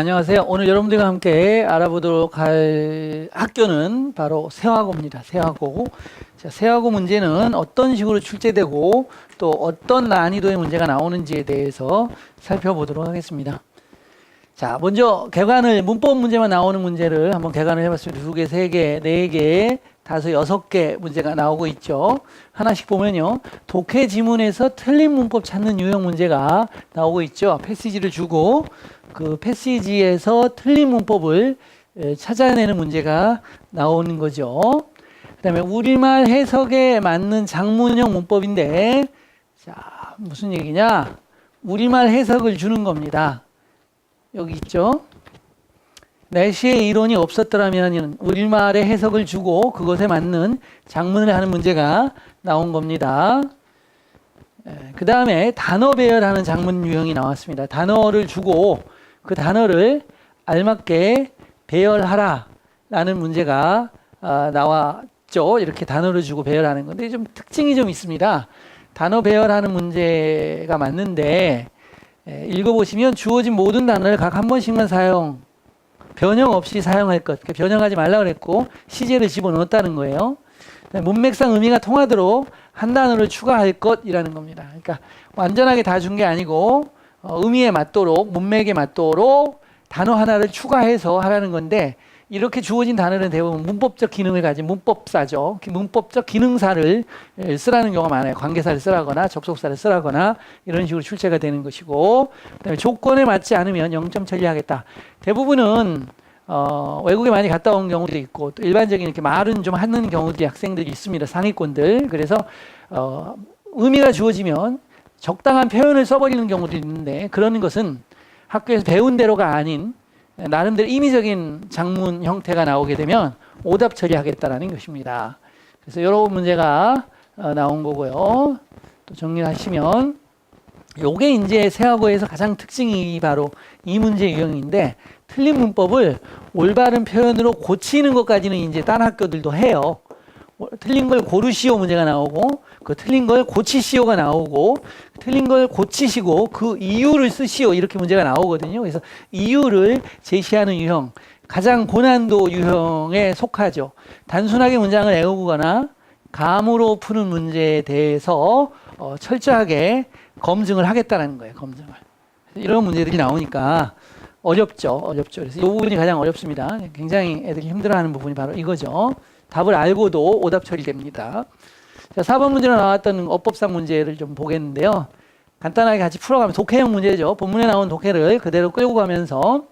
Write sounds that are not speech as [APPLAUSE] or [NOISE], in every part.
안녕하세요. 오늘 여러분들과 함께 알아보도록 할 학교는 바로 세화고입니다. 세화고. 자, 세화고 문제는 어떤 식으로 출제되고 또 어떤 난이도의 문제가 나오는지에 대해서 살펴보도록 하겠습니다. 자, 먼저 개관을 문법 문제만 나오는 문제를 한번 개관을 해봤습니다. 두 개, 세 개, 네 개, 다섯, 여섯 개 문제가 나오고 있죠. 하나씩 보면요. 독해 지문에서 틀린 문법 찾는 유형 문제가 나오고 있죠. 패시지를 주고 그 패시지에서 틀린 문법을 에, 찾아내는 문제가 나오는 거죠. 그다음에 우리말 해석에 맞는 장문형 문법인데 자, 무슨 얘기냐? 우리말 해석을 주는 겁니다. 여기 있죠. 내시의 이론이 없었더라면 우리말의 해석을 주고 그것에 맞는 장문을 하는 문제가 나온 겁니다. 그 다음에 단어 배열하는 장문 유형이 나왔습니다. 단어를 주고 그 단어를 알맞게 배열하라 라는 문제가 아, 나왔죠. 이렇게 단어를 주고 배열하는 건데 좀 특징이 좀 있습니다. 단어 배열하는 문제가 맞는데 에, 읽어보시면 주어진 모든 단어를 각 한 번씩만 사용 변형 없이 사용할 것 그러니까 변형하지 말라 그랬고 시제를 집어넣었다는 거예요. 문맥상 의미가 통하도록 한 단어를 추가할 것이라는 겁니다. 그러니까 완전하게 다 준 게 아니고 어, 의미에 맞도록 문맥에 맞도록 단어 하나를 추가해서 하라는 건데 이렇게 주어진 단어는 대부분 문법적 기능을 가진 문법사죠. 문법적 기능사를 에, 쓰라는 경우가 많아요. 관계사를 쓰라거나 접속사를 쓰라거나 이런 식으로 출제가 되는 것이고 그다음에 조건에 맞지 않으면 0점 처리하겠다. 대부분은 어, 외국에 많이 갔다 온 경우도 있고 또 일반적인 이렇게 말은 좀 하는 경우들이 학생들이 있습니다. 상위권들. 그래서 어, 의미가 주어지면 적당한 표현을 써버리는 경우도 있는데 그러는 것은 학교에서 배운 대로가 아닌 나름대로 임의적인 장문 형태가 나오게 되면 오답 처리하겠다라는 것입니다. 그래서 이런 문제가 어, 나온 거고요. 또 정리를 하시면 요게 이제 세하고에서 가장 특징이 바로 이 문제 유형인데 틀린 문법을 올바른 표현으로 고치는 것까지는 이제 딴 학교들도 해요. 어, 틀린 걸 고르시오 문제가 나오고 그 틀린 걸 고치시오가 나오고 틀린 걸 고치시고 그 이유를 쓰시오 이렇게 문제가 나오거든요. 그래서 이유를 제시하는 유형 가장 고난도 유형에 속하죠. 단순하게 문장을 외우거나 감으로 푸는 문제에 대해서 어, 철저하게 검증을 하겠다는 거예요. 검증을 이런 문제들이 나오니까 어렵죠. 어렵죠. 그래서 이 부분이 가장 어렵습니다. 굉장히 애들이 힘들어하는 부분이 바로 이거죠. 답을 알고도 오답 처리됩니다. 자, 4번 문제로 나왔던 어법상 문제를 좀 보겠는데요. 간단하게 같이 풀어가면 독해형 문제죠. 본문에 나온 독해를 그대로 끌고 가면서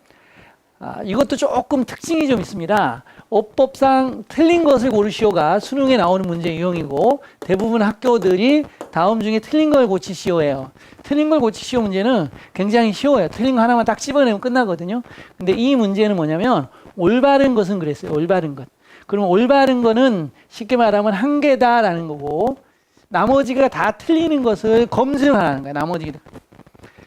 아, 이것도 조금 특징이 좀 있습니다. 어법상 틀린 것을 고르시오가 수능에 나오는 문제 유형이고 대부분 학교들이 다음 중에 틀린 걸 고치시오예요. 틀린 걸 고치시오 문제는 굉장히 쉬워요. 틀린 거 하나만 딱 집어내면 끝나거든요. 근데 이 문제는 뭐냐면 올바른 것은 그랬어요. 올바른 것. 그러면 올바른 거는 쉽게 말하면 한 개다라는 거고 나머지가 다 틀리는 것을 검증하는 거예요. 나머지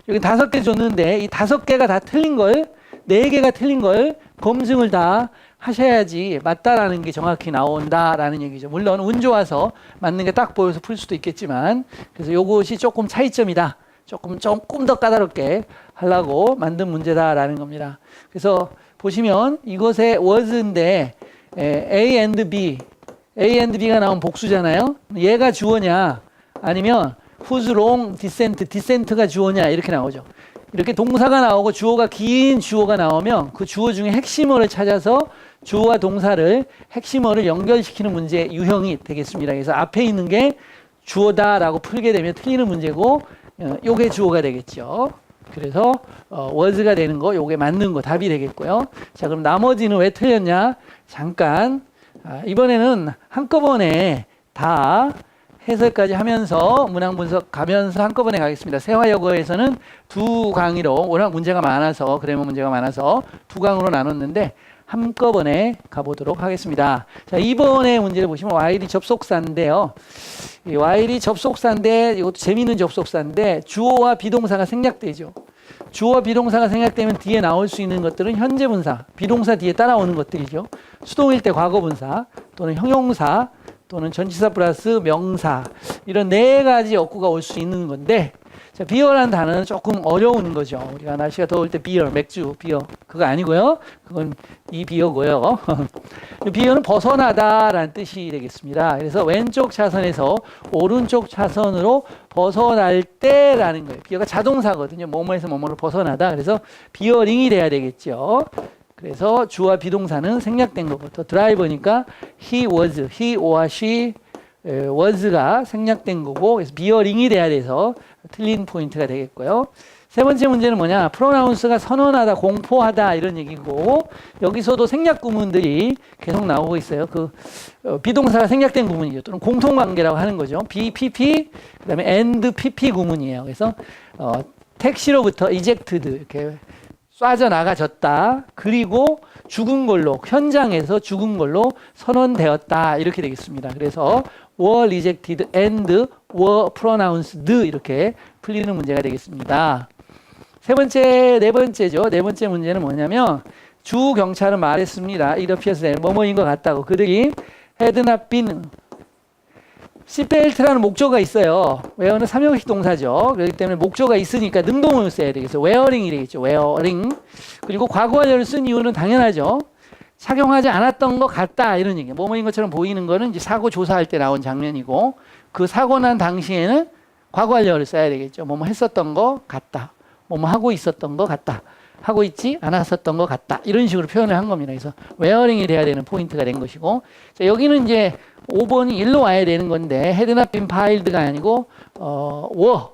여기 다섯 개 줬는데 이 다섯 개가 다 틀린 걸 네 개가 틀린 걸 검증을 다 하셔야지 맞다라는 게 정확히 나온다라는 얘기죠. 물론 운 좋아서 맞는 게 딱 보여서 풀 수도 있겠지만 그래서 요것이 조금 차이점이다. 조금 조금 더 까다롭게 하려고 만든 문제다라는 겁니다. 그래서 보시면 이것의 was인데 에, A and B, A and B가 나온 복수잖아요. 얘가 주어냐 아니면 whose long descent, descent가 주어냐 이렇게 나오죠. 이렇게 동사가 나오고 주어가 긴 주어가 나오면 그 주어 중에 핵심어를 찾아서 주어와 동사를 핵심어를 연결시키는 문제 유형이 되겠습니다. 그래서 앞에 있는 게 주어다라고 풀게 되면 틀리는 문제고 어, 요게 주어가 되겠죠. 그래서 어, was가 되는 거 요게 맞는 거 답이 되겠고요. 자 그럼 나머지는 왜 틀렸냐? 잠깐 아, 이번에는 한꺼번에 다 해설까지 하면서 문항 분석 가면서 한꺼번에 가겠습니다. 세화여고에서는 두 강의로 워낙 문제가 많아서 그래머 문제가 많아서 두 강으로 나눴는데 한꺼번에 가보도록 하겠습니다. 자 이번에 문제를 보시면 와일이 접속사인데요. 이 와일이 접속사인데 이것도 재미있는 접속사인데 주어와 비동사가 생략되죠. 주어와 비동사가 생략되면 뒤에 나올 수 있는 것들은 현재 분사, 비동사 뒤에 따라오는 것들이죠. 수동일 때 과거 분사 또는 형용사 또는 전치사 플러스 명사 이런 네 가지 어구가 올 수 있는 건데 자, 비어라는 단어는 조금 어려운 거죠. 우리가 날씨가 더울 때 비어, 맥주, 비어. 그거 아니고요. 그건 이 비어고요. [LAUGHS] 비어는 벗어나다라는 뜻이 되겠습니다. 그래서 왼쪽 차선에서 오른쪽 차선으로 벗어날 때라는 거예요. 비어가 자동사거든요. 뭐뭐에서 뭐뭐로 벗어나다. 그래서 비어링이 돼야 되겠죠. 그래서 주와 비동사는 생략된 것부터 드라이버니까 he was, he or she 에, was가 생략된 거고 그래서 비어링이 돼야 돼서 틀린 포인트가 되겠고요. 세 번째 문제는 뭐냐? 프로나운스가 선언하다, 공포하다 이런 얘기고 여기서도 생략 구문들이 계속 나오고 있어요. 그 어, 비동사가 생략된 구문이죠. 또는 공통 관계라고 하는 거죠. BPP 그다음에 and PP 구문이에요. 그래서 어, 택시로부터 ejected 이렇게 쏴져 나가졌다. 그리고 죽은 걸로 현장에서 죽은 걸로 선언되었다. 이렇게 되겠습니다. 그래서 were rejected and were pronounced 이렇게 풀리는 문제가 되겠습니다. 세 번째, 네 번째죠. 네 번째 문제는 뭐냐면 주 경찰은 말했습니다. It appears that 뭐뭐인 것 같다고. 그들이 had not 시벨트라는 목조가 있어요. 웨어는 삼형식 동사죠. 그렇기 때문에 목조가 있으니까 능동을 써야 되겠죠. 웨어링이 되겠죠. 웨어링. 그리고 과거 완료를 쓴 이유는 당연하죠. 착용하지 않았던 것 같다 이런 얘기. 뭐뭐인 것처럼 보이는 거는 이제 사고 조사할 때 나온 장면이고 그 사고 난 당시에는 과거 완료를 써야 되겠죠. 뭐뭐 했었던 것 같다. 뭐뭐 하고 있었던 것 같다. 하고 있지 않았었던 것 같다. 이런 식으로 표현을 한 겁니다. 그래서 웨어링이 돼야 되는 포인트가 된 것이고 자, 여기는 이제 5번이 일로 와야 되는 건데 헤드나핀 파일드가 아니고 어, 워,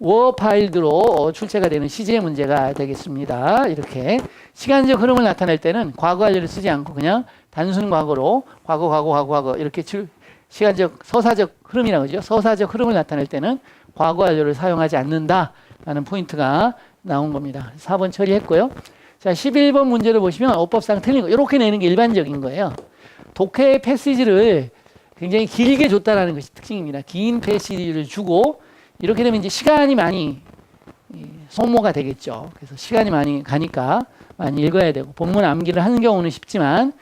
워 파일드로 어, 출제가 되는 시제 문제가 되겠습니다. 이렇게 시간적 흐름을 나타낼 때는 과거 완료를 쓰지 않고 그냥 단순 과거로 과거, 과거, 과거, 과거 이렇게 출, 시간적 서사적 흐름이라고 그러죠. 서사적 흐름을 나타낼 때는 과거 완료를 사용하지 않는다라는 포인트가 나온 겁니다. 4번 처리했고요. 자, 11번 문제를 보시면 어법상 틀린 거 이렇게 내는 게 일반적인 거예요. 독해 패시지를 굉장히 길게 줬다라는 것이 특징입니다. 긴 패시지를 주고 이렇게 되면 이제 시간이 많이 이, 소모가 되겠죠. 그래서 시간이 많이 가니까 많이 읽어야 되고 본문 암기를 하는 경우는 쉽지만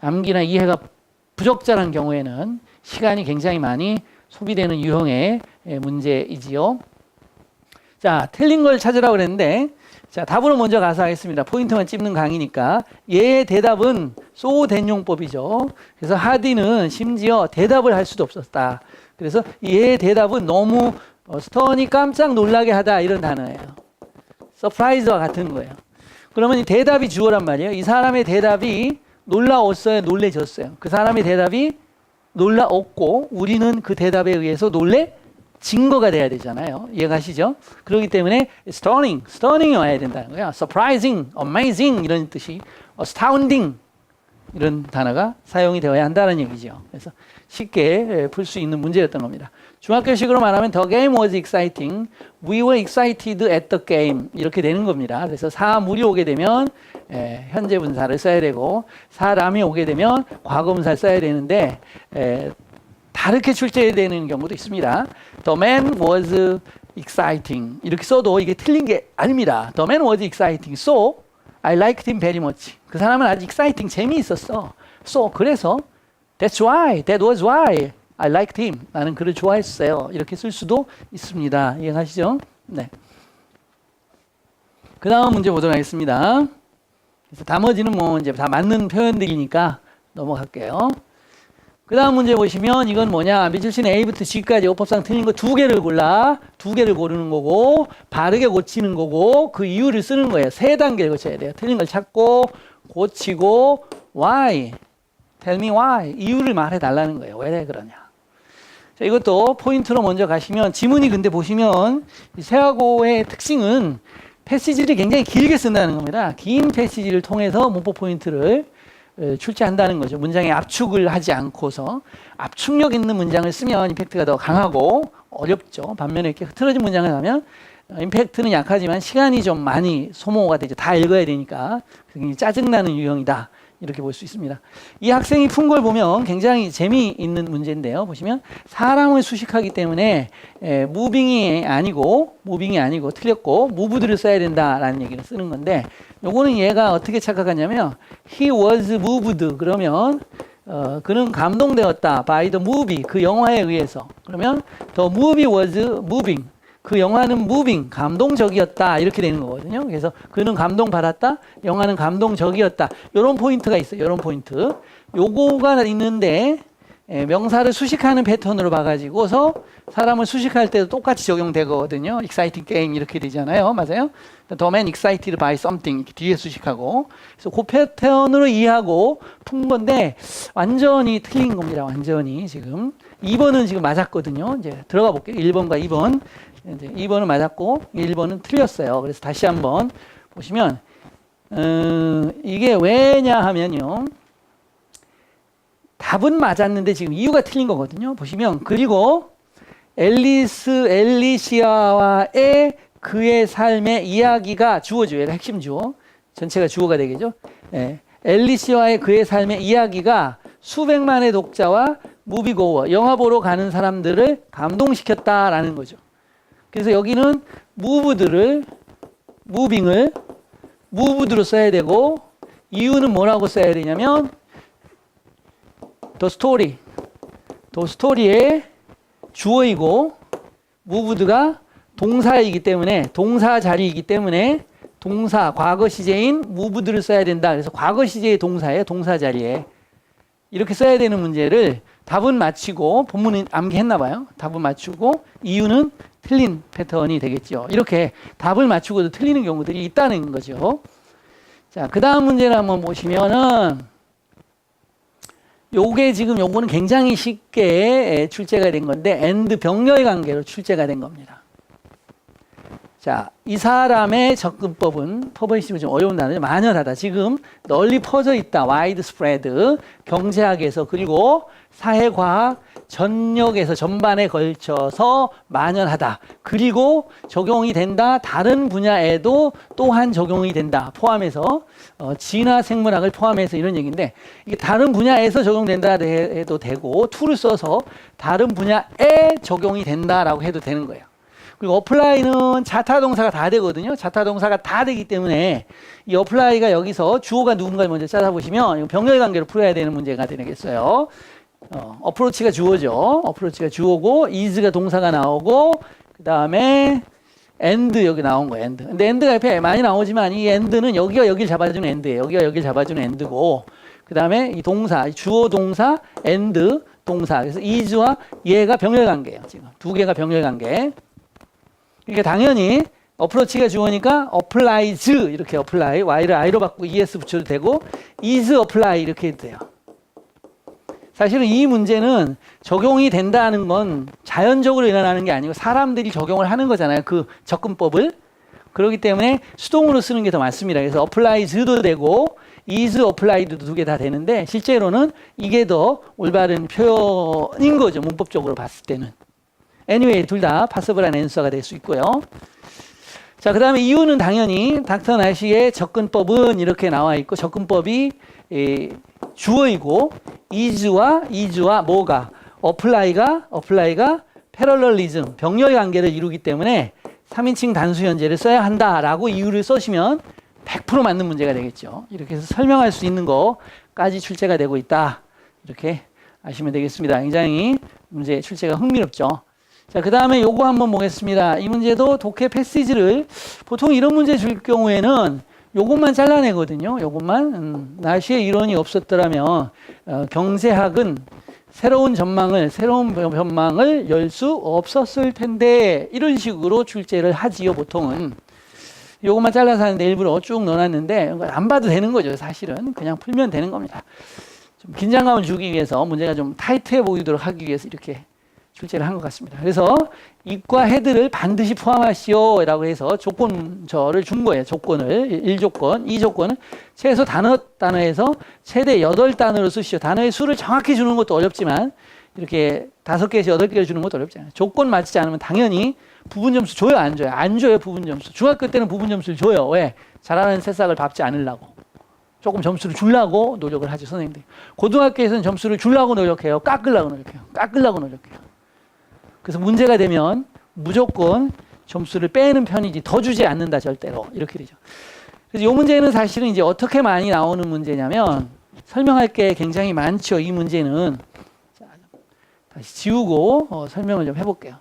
암기나 이해가 부적절한 경우에는 시간이 굉장히 많이 소비되는 유형의 예, 문제이지요. 자, 틀린 걸 찾으라고 그랬는데 자, 답으로 먼저 가서 하겠습니다. 포인트만 찝는 강의니까. 얘의 대답은 소대용법이죠. 그래서 하디는 심지어 대답을 할 수도 없었다. 그래서 얘의 대답은 너무 어, 스턴이 깜짝 놀라게 하다 이런 단어예요. 서프라이즈와 같은 거예요. 그러면 이 대답이 주어란 말이에요. 이 사람의 대답이 놀라웠어요, 놀래졌어요. 그 사람의 대답이 놀라웠고 우리는 그 대답에 의해서 놀래 증거가 돼야 되잖아요. 이해가시죠? 그렇기 때문에 stunning, stunning이 와야 된다는 거예요. surprising, amazing 이런 뜻이 astounding 이런 단어가 사용이 되어야 한다는 얘기죠. 그래서 쉽게 풀 수 있는 문제였던 겁니다. 중학교식으로 말하면 the game was exciting, we were excited at the game 이렇게 되는 겁니다. 그래서 사물이 오게 되면 에, 현재 분사를 써야 되고 사람이 오게 되면 과거 분사를 써야 되는데 에, 다르게 출제되는 경우도 있습니다. The man was exciting. 이렇게 써도 이게 틀린 게 아닙니다. The man was exciting. So I liked him very much. 그 사람은 아주 exciting 재미있었어. So 그래서 that's why, that was why I liked him. 나는 그를 좋아했어요. 이렇게 쓸 수도 있습니다. 이해하시죠? 네. 그 다음 문제 보도록 하겠습니다. 그래서 나머지는 뭐 이제 다 맞는 표현들이니까 넘어갈게요. 그 다음 문제 보시면 이건 뭐냐 미술신 A부터 G까지 어법상 틀린 거 두 개를 골라 두 개를 고르는 거고 바르게 고치는 거고 그 이유를 쓰는 거예요 세 단계를 고쳐야 돼요 틀린 걸 찾고 고치고 why tell me why 이유를 말해 달라는 거예요 왜 그러냐 자, 이것도 포인트로 먼저 가시면 지문이 근데 보시면 이 세하고의 특징은 패시지를 굉장히 길게 쓴다는 겁니다 긴 패시지를 통해서 문법 포인트를 에, 출제한다는 거죠. 문장에 압축을 하지 않고서 압축력 있는 문장을 쓰면 임팩트가 더 강하고 어렵죠. 반면에 이렇게 흐트러진 문장을 하면 어, 임팩트는 약하지만 시간이 좀 많이 소모가 되죠. 다 읽어야 되니까 굉장히 짜증나는 유형이다. 이렇게 볼 수 있습니다. 이 학생이 푼 걸 보면 굉장히 재미있는 문제인데요. 보시면 사람을 수식하기 때문에 에, 무빙이 아니고 무빙이 아니고 틀렸고 무브들을 써야 된다라는 얘기를 쓰는 건데 요거는 얘가 어떻게 착각하냐면 he was moved 그러면 어, 그는 감동되었다 by the movie 그 영화에 의해서 그러면 the movie was moving 그 영화는 무빙, 감동적이었다. 이렇게 되는 거거든요. 그래서 그는 감동받았다. 영화는 감동적이었다. 요런 포인트가 있어요. 요런 포인트. 요거가 있는데 예, 명사를 수식하는 패턴으로 봐가지고서 사람을 수식할 때도 똑같이 적용되거든요. exciting game 이렇게 되잖아요. 맞아요? The man excited by something 이렇게 뒤에 수식하고 그래서 그 패턴으로 이해하고 푼 건데 완전히 틀린 겁니다. 완전히 지금 2번은 지금 맞았거든요. 이제 들어가 볼게요. 1번과 2번 이제 2번은 맞았고 1번은 틀렸어요. 그래서 다시 한번 보시면 음, 이게 왜냐 하면요. 답은 맞았는데 지금 이유가 틀린 거거든요. 보시면 그리고 앨리스 앨리시아와의 그의 삶의 이야기가 주어죠. 얘가 핵심 주어. 전체가 주어가 되겠죠. 예. 앨리시아와의 그의 삶의 이야기가 수백만의 독자와 무비고워 영화 보러 가는 사람들을 감동시켰다라는 거죠. 그래서 여기는 무브들을 무빙을 무브드로 써야 되고 이유는 뭐라고 써야 되냐면 더 스토리 더 스토리의 주어이고 무브드가 동사이기 때문에 동사 자리이기 때문에 동사 과거 시제인 무브드를 써야 된다. 그래서 과거 시제의 동사에 동사 자리에 이렇게 써야 되는 문제를 답은 맞히고 본문은 암기했나 봐요. 답은 맞추고 이유는 틀린 패턴이 되겠죠. 이렇게 답을 맞추고도 틀리는 경우들이 있다는 거죠. 자, 그 다음 문제를 한번 보시면은 요게 지금 요거는 굉장히 쉽게 출제가 된 건데 and 병렬 관계로 출제가 된 겁니다. 자, 이 사람의 접근법은 퍼블리시로 좀 어려운 단어죠. 만연하다. 지금 널리 퍼져 있다. 와이드 스프레드. 경제학에서 그리고 사회과학 전역에서 전반에 걸쳐서 만연하다. 그리고 적용이 된다. 다른 분야에도 또한 적용이 된다. 포함해서 어, 진화 생물학을 포함해서 이런 얘기인데 이게 다른 분야에서 적용된다 해도 되고 툴을 써서 다른 분야에 적용이 된다라고 해도 되는 거예요. 그리고 어플라이는 자타 동사가 다 되거든요. 자타 동사가 다 되기 때문에 이 어플라이가 여기서 주어가 누군가를 먼저 찾아보시면 병렬 관계로 풀어야 되는 문제가 되겠어요. 어, 어프로치가 주어죠. 어프로치가 주어고 is가 동사가 나오고 그 다음에 and 여기 나온 거예요. and. 근데 and가 옆에 많이 나오지만 이 and는 여기가 여기를 잡아주는 and예요. 여기가 여기를 잡아주는 and고 그 다음에 이 동사 주어 동사 and 동사 그래서 is와 얘가 병렬 관계예요. 지금 두 개가 병렬 관계. 그러니까 당연히 어프로치가 주어니까 applies 이렇게 apply y를 i로 바꾸고 es 붙여도 되고 is apply 이렇게 해도 돼요. 사실은 이 문제는 적용이 된다는 건 자연적으로 일어나는 게 아니고 사람들이 적용을 하는 거잖아요. 그 접근법을. 그렇기 때문에 수동으로 쓰는 게더 맞습니다. 그래서 applies도 되고 is applied도 두 개 다 되는데 실제로는 이게 더 올바른 표현인 거죠. 문법적으로 봤을 때는. Anyway 둘 다 passable한 answer가 될 수 있고요. 자, 그 다음에 이유는 당연히 닥터 나시의 접근법은 이렇게 나와 있고 접근법이 이 주어이고 is와 is와 뭐가 apply가 apply가 패럴럴리즘 병렬 관계를 이루기 때문에 3인칭 단수 현재를 써야 한다라고 이유를 써시면 100% 맞는 문제가 되겠죠. 이렇게 해서 설명할 수 있는 거까지 출제가 되고 있다. 이렇게 아시면 되겠습니다. 굉장히 문제 출제가 흥미롭죠. 자, 그 다음에 요거 한번 보겠습니다. 이 문제도 독해 패시지를 보통 이런 문제 줄 경우에는 요것만 잘라내거든요. 요것만. 음, 나시의 이론이 없었더라면 어, 경제학은 새로운 전망을 새로운 전망을 열 수 없었을 텐데 이런 식으로 출제를 하지요. 보통은 요것만 잘라서 하는데 일부러 쭉 넣어놨는데 안 봐도 되는 거죠. 사실은 그냥 풀면 되는 겁니다. 좀 긴장감을 주기 위해서 문제가 좀 타이트해 보이도록 하기 위해서 이렇게 출제를 한 것 같습니다. 그래서 입과 헤드를 반드시 포함하시오라고 해서 조건저를 준 거예요. 조건을 1조건, 2조건은 최소 단어 단어에서 최대 8단어로 쓰시오. 단어의 수를 정확히 주는 것도 어렵지만 이렇게 다섯 개에서 여덟 개를 주는 것도 어렵잖아요. 조건 맞지 않으면 당연히 부분 점수 줘요, 안 줘요? 안 줘요, 부분 점수. 중학교 때는 부분 점수를 줘요. 왜? 잘하는 새싹을 밟지 않으려고. 조금 점수를 주려고 노력을 하죠, 선생님들. 고등학교에서는 점수를 주려고 노력해요. 깎으려고 노력해요. 깎으려고 노력해요. 그래서 문제가 되면 무조건 점수를 빼는 편이지 더 주지 않는다 절대로 이렇게 되죠. 그래서 이 문제는 사실은 이제 어떻게 많이 나오는 문제냐면 설명할 게 굉장히 많죠. 이 문제는 자, 다시 지우고 어, 설명을 좀 해볼게요.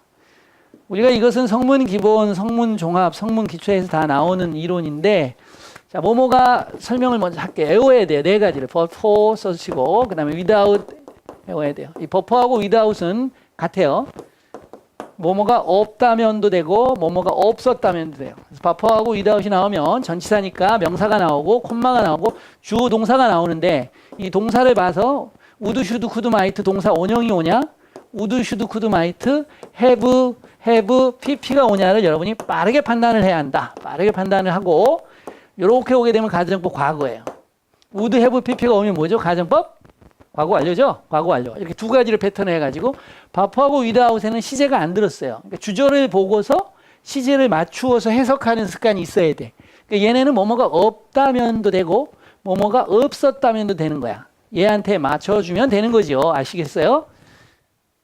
우리가 이것은 성문 기본, 성문 종합, 성문 기초에서 다 나오는 이론인데 자, 뭐뭐가 설명을 먼저 할게요. 외워야 돼요. 네 가지를. 버퍼 써주시고 그다음에 without 외워야 돼요. 이 버퍼하고 without은 같아요. 뭐뭐가 없다면도 되고 뭐뭐가 없었다면도 돼요. 그래서 버퍼하고 without이 나오면 전치사니까 명사가 나오고 콤마가 나오고 주어 동사가 나오는데 이 동사를 봐서 would, should, could, might 동사 원형이 오냐? would, should, could, might, have, pp가 오냐를 여러분이 빠르게 판단을 해야 한다. 빠르게 판단을 하고 이렇게 오게 되면 가정법 과거예요. would, have, pp가 오면 뭐죠? 가정법 과거 완료죠? 과거 완료. 이렇게 두 가지를 패턴을 해가지고 바프하고 위드아웃에는 시제가 안 들었어요. 그러니까 주절을 보고서 시제를 맞추어서 해석하는 습관이 있어야 돼. 그러니까 얘네는 뭐뭐가 없다면도 되고 뭐뭐가 없었다면도 되는 거야. 얘한테 맞춰주면 되는 거죠. 아시겠어요?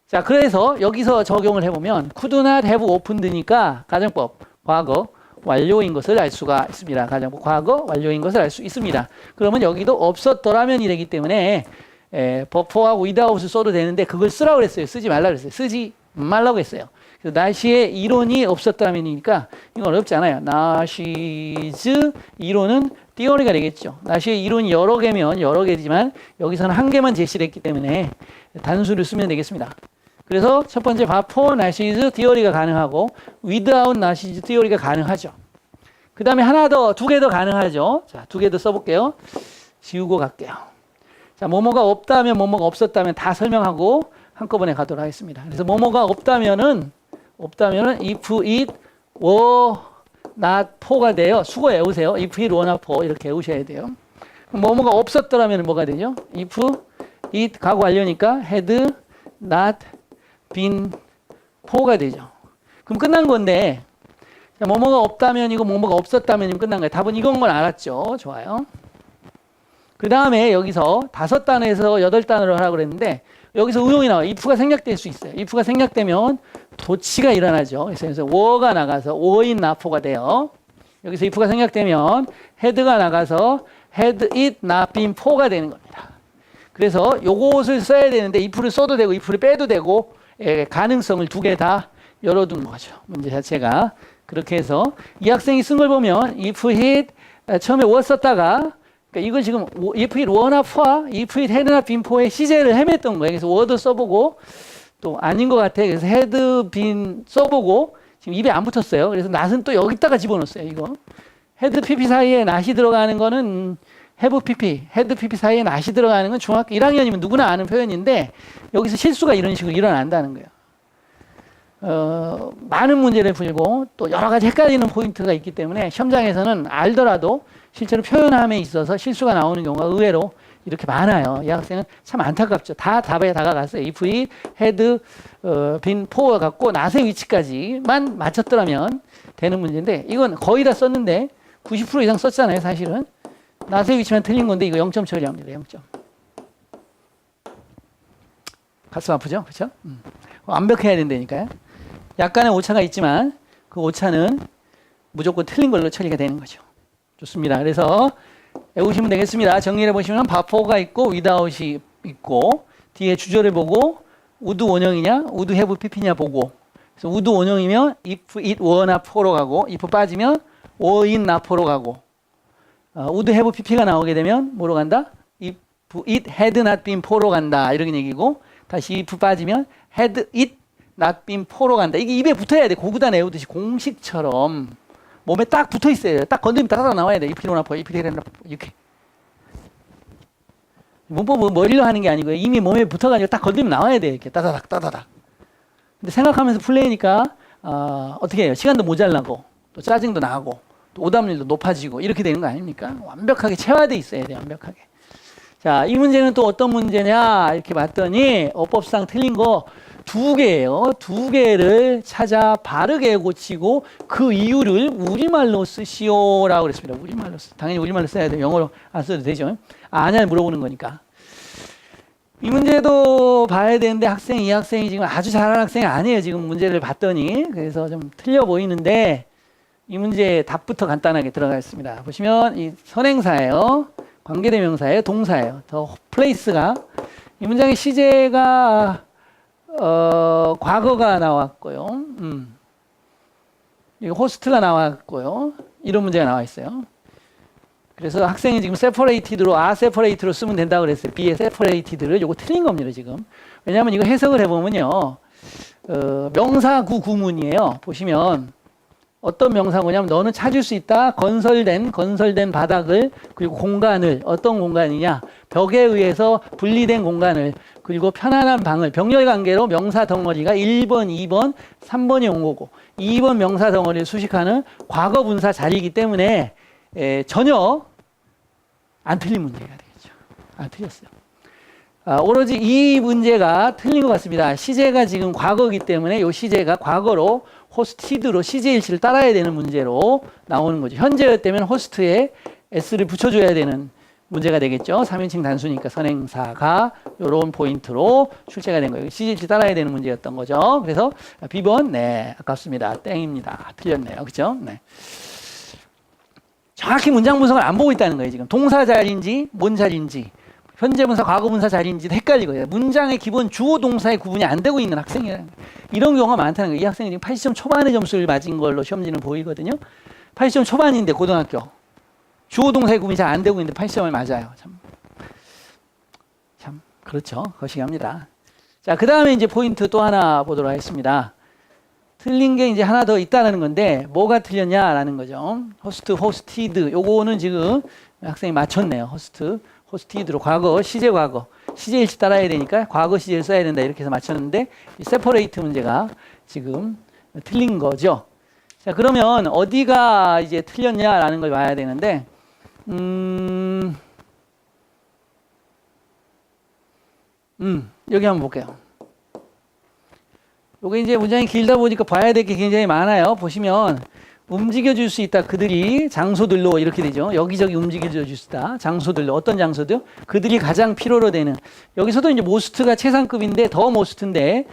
자, 그래서 여기서 적용을 해보면 could not have opened니까 가정법 과거 완료인 것을 알 수가 있습니다. 가정법 과거 완료인 것을 알 수 있습니다. 그러면 여기도 없었더라면이 되기 때문에 에, 버퍼하고 without을 써도 되는데 그걸 쓰라고 그랬어요. 쓰지 말라 그랬어요. 쓰지 말라고 했어요. 그래서 날씨의 이론이 없었다면이니까 이건 어렵지 않아요. 날씨즈 이론은 띠어리가 되겠죠. 날씨의 이론이 여러 개면 여러 개지만 여기서는 한 개만 제시를 했기 때문에 단수를 쓰면 되겠습니다. 그래서 첫 번째 바포 날씨즈 띠어리가 가능하고 without 날씨즈 띠어리가 가능하죠. 그 다음에 하나 더, 두 개 더 가능하죠. 자, 두 개 더 써볼게요. 지우고 갈게요. 자, 뭐뭐가 없다면 뭐뭐가 없었다면 다 설명하고 한꺼번에 가도록 하겠습니다. 그래서 뭐뭐가 없다면은 없다면은 if it were not for가 돼요. 수거 외우세요. if it were not for 이렇게 외우셔야 돼요. 뭐뭐가 없었더라면 뭐가 되죠? if it 가고 완료니까 had not been for가 되죠. 그럼 끝난 건데 자, 뭐뭐가 없다면이고 뭐뭐가 없었다면 끝난 거예요. 답은 이건 걸 알았죠. 좋아요. 그 다음에 여기서 다섯 단에서 여덟 단으로 하라고 그랬는데 여기서 의용이 나와요. if가 생략될 수 있어요. if가 생략되면 도치가 일어나죠. 그래서 워가 나가서 워인 나포가 돼요. 여기서 if가 생략되면 헤드가 나가서 had it not been for가 되는 겁니다. 그래서 요것을 써야 되는데 if를 써도 되고 if를 빼도 되고 예, 가능성을 두 개 다 열어둔 거죠. 문제 자체가 그렇게 해서 이 학생이 쓴 걸 보면 if it 처음에 was 썼다가 그러니까 이건 지금 if it were not for, if it had not been for의 시제를 헤맸던 거예요. 그래서 word 써보고 또 아닌 것 같아. 그래서 had been 써보고 지금 입에 안 붙었어요. 그래서 not은 또 여기다가 집어넣었어요. 이거 had pp 사이에 not이 들어가는 거는 have pp, had pp 사이에 not이 들어가는 건 중학교 1학년이면 누구나 아는 표현인데 여기서 실수가 이런 식으로 일어난다는 거예요. 어, 많은 문제를 풀고 또 여러 가지 헷갈리는 포인트가 있기 때문에 시험장에서는 알더라도 실제로 표현함에 있어서 실수가 나오는 경우가 의외로 이렇게 많아요. 이 학생은 참 안타깝죠. 다 답에 다가갔어요. if he had 어, been for 갖고 낫의 위치까지만 맞췄더라면 되는 문제인데 이건 거의 다 썼는데 90% 이상 썼잖아요. 사실은 낫의 위치만 틀린 건데 이거 0점 처리합니다. 0점. 가슴 아프죠? 그렇죠? 음. 완벽해야 된다니까요. 약간의 오차가 있지만 그 오차는 무조건 틀린 걸로 처리가 되는 거죠. 좋습니다. 그래서 외우시면 되겠습니다. 정리해 보시면 바포가 있고 위다웃이 있고 뒤에 주절을 보고 우드 원형이냐 우드 해부 PP냐 보고 그래서 우드 원형이면 if it were not for로 가고 if 빠지면 were in not for로 가고 어, 우드 해부 PP가 나오게 되면 뭐로 간다? if it had not been for로 간다 이런 얘기고 다시 if 빠지면 had it not been for로 간다 이게 입에 붙어야 돼 고구다 내우듯이 공식처럼 몸에 딱 붙어 있어야 돼. 딱 건드리면 따닥 나와야 돼. 이피로나포, 이피레나포 이렇게. 문법은 머리로 하는 게 아니고요. 이미 몸에 붙어가지고 딱 건드리면 나와야 돼. 이렇게 따다닥 따다닥. 근데 생각하면서 플레이니까 어, 어떻게 해요? 시간도 모자라고 또 짜증도 나고 또 오답률도 높아지고 이렇게 되는 거 아닙니까? 완벽하게 체화돼 있어야 돼. 완벽하게. 자, 이 문제는 또 어떤 문제냐 이렇게 봤더니 어법상 틀린 거 두 개예요. 두 개를 찾아 바르게 고치고 그 이유를 우리말로 쓰시오라고 그랬습니다. 우리말로 쓰. 당연히 우리말로 써야 돼요. 영어로 안 써도 되죠. 아냐 물어보는 거니까. 이 문제도 봐야 되는데 학생 이 학생이 지금 아주 잘하는 학생이 아니에요. 지금 문제를 봤더니 그래서 좀 틀려 보이는데 이 문제 답부터 간단하게 들어가겠습니다. 보시면 이 선행사예요. 관계대명사예요. 동사예요. 더 플레이스가 이 문장의 시제가 어, 과거가 나왔고요. 음. 호스트가 나왔고요. 이런 문제가 나와 있어요. 그래서 학생이 지금 separated로 아 separated로 쓰면 된다고 그랬어요. B의 separated를 요거 틀린 겁니다, 지금. 왜냐하면 이거 해석을 해 보면요. 어, 명사구 구문이에요. 보시면 어떤 명사구냐면 너는 찾을 수 있다. 건설된 건설된 바닥을 그리고 공간을 어떤 공간이냐 벽에 의해서 분리된 공간을 그리고 편안한 방을 병렬 관계로 명사 덩어리가 1번, 2번, 3번이 온 거고 2번 명사 덩어리를 수식하는 과거 분사 자리이기 때문에 에, 전혀 안 틀린 문제가 되겠죠. 안 틀렸어요. 아, 오로지 이 문제가 틀린 것 같습니다. 시제가 지금 과거이기 때문에 이 시제가 과거로 호스티드로 시제 일치를 따라야 되는 문제로 나오는 거죠. 현재였다면 호스트에 s를 붙여줘야 되는 문제가 되겠죠. 3인칭 단수니까 선행사가 이런 포인트로 출제가 된 거예요. 일치 따라야 되는 문제였던 거죠. 그래서 B번 네 아깝습니다. 땡입니다. 틀렸네요. 그렇죠? 네. 정확히 문장 분석을 안 보고 있다는 거예요. 지금 동사 자리인지 뭔 자리인지 현재 분사, 과거 분사 자리인지 헷갈리고요. 문장의 기본 주어 동사의 구분이 안 되고 있는 학생이라는 거예요. 이런 경우가 많다는 거예요. 이 학생이 지금 80점 초반의 점수를 맞은 걸로 시험지는 보이거든요. 80점 초반인데 고등학교 주어 동사의 구분이 잘 안 되고 있는데 80점을 맞아요. 참, 참 그렇죠. 거시기합니다. 자, 그 다음에 이제 포인트 또 하나 보도록 하겠습니다. 틀린 게 이제 하나 더 있다는 건데 뭐가 틀렸냐라는 거죠. 호스트, 호스티드. 요거는 지금 학생이 맞췄네요. 호스트, 호스티드로 과거, 시제 과거. 시제 일치 따라야 되니까 과거 시제를 써야 된다 이렇게 해서 맞췄는데 이 세퍼레이트 문제가 지금 틀린 거죠. 자, 그러면 어디가 이제 틀렸냐라는 걸 봐야 되는데 음, 음, 여기 한번 볼게요. 요게 이제 문장이 길다 보니까 봐야 될 게 굉장히 많아요. 보시면 움직여 줄 수 있다. 그들이 장소들로 이렇게 되죠. 여기저기 움직여 줄 수 있다. 장소들로 어떤 장소들? 그들이 가장 필요로 되는. 여기서도 이제 모스트가 최상급인데 더 모스트인데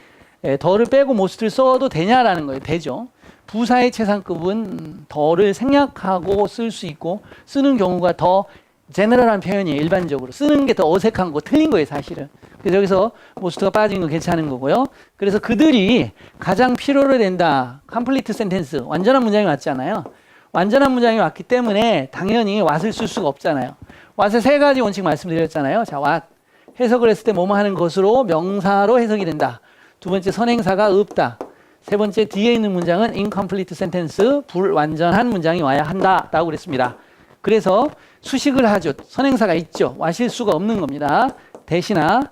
에, 더를 빼고 모스트를 써도 되냐라는 거예요. 되죠. 부사의 최상급은 더를 생략하고 쓸 수 있고 쓰는 경우가 더 제너럴한 표현이에요. 일반적으로 쓰는 게 더 어색한 거 틀린 거예요, 사실은. 그래서 여기서 모스트가 빠진 거 괜찮은 거고요. 그래서 그들이 가장 필요로 된다. 컴플리트 센텐스. 완전한 문장이 맞잖아요. 완전한 문장이 왔기 때문에 당연히 what을 쓸 수가 없잖아요. what의 세 가지 원칙 말씀드렸잖아요. 자, what. 해석을 했을 때 뭐뭐 하는 것으로 명사로 해석이 된다. 두 번째 선행사가 없다. 세 번째 뒤에 있는 문장은 incomplete sentence, 불완전한 문장이 와야 한다라고 그랬습니다. 그래서 수식을 하죠. 선행사가 있죠. 와실 수가 없는 겁니다. 대신아,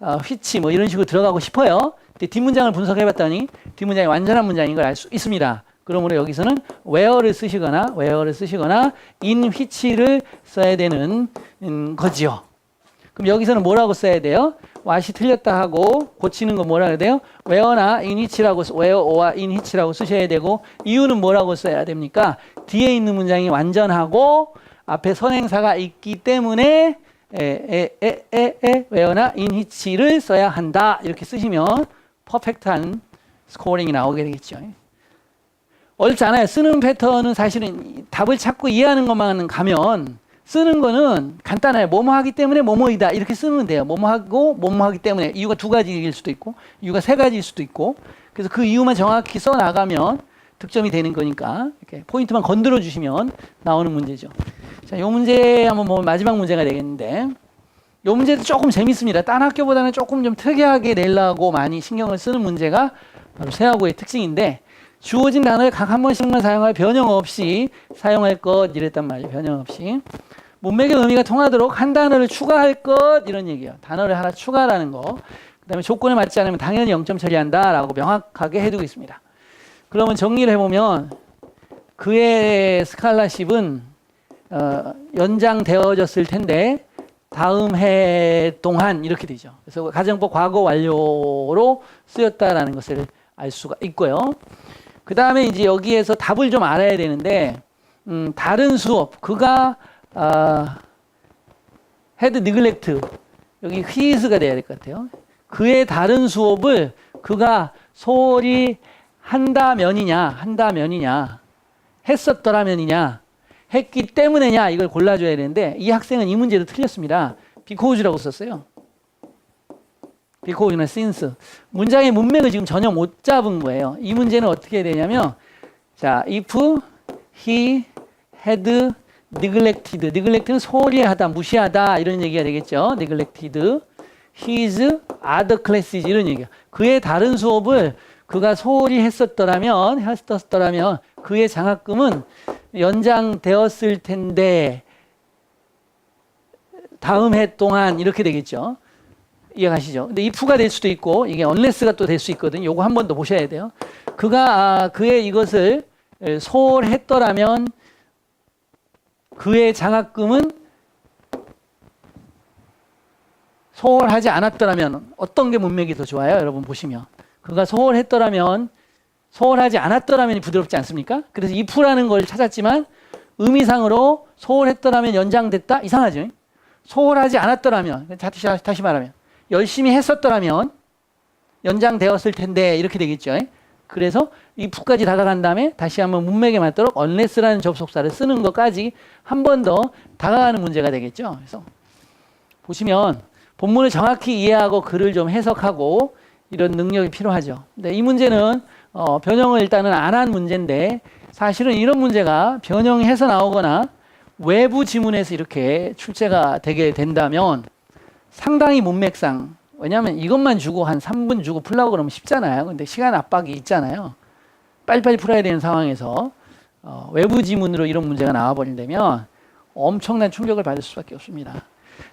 어, which 뭐 이런 식으로 들어가고 싶어요. 뒷문장을 분석해봤더니 뒷문장이 완전한 문장인 걸 알 수 있습니다. 그러므로 여기서는 where를 쓰시거나 where를 쓰시거나 in which를 써야 되는 음, 거지요. 그럼 여기서는 뭐라고 써야 돼요? What이 틀렸다 하고 고치는 거 뭐라 해야 돼요? where나 in which라고 where or in which라고 쓰셔야 되고 이유는 뭐라고 써야 됩니까? 뒤에 있는 문장이 완전하고 앞에 선행사가 있기 때문에 에에에에 in which를 써야 한다 이렇게 쓰시면 퍼펙트한 스코어링이 나오게 되겠죠. 어렵지 않아요. 쓰는 패턴은 사실은 답을 찾고 이해하는 것만 가면 쓰는 거는 간단해요. 뭐뭐 하기 때문에 뭐뭐이다. 이렇게 쓰면 돼요. 뭐뭐 하고 뭐뭐 하기 때문에 이유가 두 가지일 수도 있고 이유가 세 가지일 수도 있고 그래서 그 이유만 정확히 써 나가면 득점이 되는 거니까 이렇게 포인트만 건드려 주시면 나오는 문제죠. 자, 요 문제 한번 뭐 마지막 문제가 되겠는데 요 문제도 조금 재밌습니다. 딴 학교보다는 조금 좀 특이하게 내려고 많이 신경을 쓰는 문제가 바로 세하고의 특징인데 주어진 단어를 각한 번씩만 사용할 변형 없이 사용할 것 이랬단 말이에요. 변형 없이. 문맥의 의미가 통하도록 한 단어를 추가할 것 이런 얘기예요. 단어를 하나 추가라는 거. 그다음에 조건에 맞지 않으면 당연히 0점 처리한다라고 명확하게 해두고 있습니다. 그러면 정리를 해보면 그의 스칼라십은 어, 연장되어졌을 텐데 다음 해 동안 이렇게 되죠. 그래서 가정법 과거 완료로 쓰였다라는 것을 알 수가 있고요. 그 다음에 이제 여기에서 답을 좀 알아야 되는데, 음, 다른 수업, 그가, 아, 헤드 니글렉트, 여기 히스가 돼야 될 것 같아요. 그의 다른 수업을 그가 소홀히 한다면이냐, 한다면이냐, 했었더라면이냐, 했기 때문에냐, 이걸 골라줘야 되는데, 이 학생은 이 문제도 틀렸습니다. 비코즈라고 썼어요. 비코즈나 since. 문장의 문맥을 지금 전혀 못 잡은 거예요. 이 문제는 어떻게 되냐면, 자, if he had neglected. neglect는 소홀히 하다, 무시하다 이런 얘기가 되겠죠. neglected his other classes 이런 얘기야. 그의 다른 수업을 그가 소홀히 했었더라면 했었더라면 그의 장학금은 연장되었을 텐데 다음 해 동안 이렇게 되겠죠. 이해가시죠? 근데 if가 될 수도 있고 이게 unless가 또 될 수 있거든요. 요거 한 번 더 보셔야 돼요. 그가 아, 그의 이것을 에, 소홀했더라면 그의 장학금은 소홀하지 않았더라면 어떤 게 문맥이 더 좋아요? 여러분 보시면 그가 소홀했더라면 소홀하지 않았더라면이 부드럽지 않습니까? 그래서 if라는 걸 찾았지만 의미상으로 소홀했더라면 연장됐다 이상하죠? 소홀하지 않았더라면 다시, 다시 말하면 열심히 했었더라면 연장되었을 텐데 이렇게 되겠죠. 그래서 if까지 다가간 다음에 다시 한번 문맥에 맞도록 unless라는 접속사를 쓰는 것까지 한 번 더 다가가는 문제가 되겠죠. 그래서 보시면 본문을 정확히 이해하고 글을 좀 해석하고 이런 능력이 필요하죠. 근데 이 문제는 어, 변형을 일단은 안 한 문제인데 사실은 이런 문제가 변형해서 나오거나 외부 지문에서 이렇게 출제가 되게 된다면 상당히 문맥상 왜냐하면 이것만 주고 한 3분 주고 풀라고 그러면 쉽잖아요. 근데 시간 압박이 있잖아요. 빨리빨리 풀어야 되는 상황에서 어, 외부 지문으로 이런 문제가 나와버린다면 엄청난 충격을 받을 수밖에 없습니다.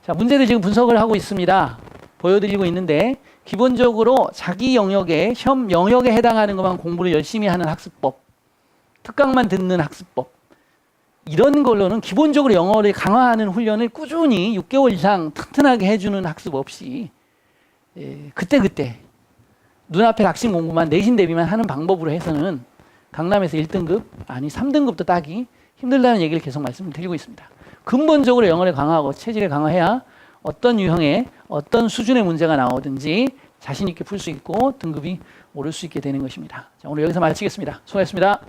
자, 문제를 지금 분석을 하고 있습니다. 보여드리고 있는데 기본적으로 자기 영역에 시험 영역에 해당하는 것만 공부를 열심히 하는 학습법, 특강만 듣는 학습법 이런 걸로는 기본적으로 영어를 강화하는 훈련을 꾸준히 6개월 이상 튼튼하게 해주는 학습 없이 예, 그때 그때 눈앞에 학식 공부만 내신 대비만 하는 방법으로 해서는 강남에서 1등급 아니 3등급도 따기 힘들다는 얘기를 계속 말씀드리고 있습니다. 근본적으로 영어를 강화하고 체질을 강화해야 어떤 유형의 어떤 수준의 문제가 나오든지 자신 있게 풀 수 있고 등급이 오를 수 있게 되는 것입니다. 자, 오늘 여기서 마치겠습니다. 수고하셨습니다.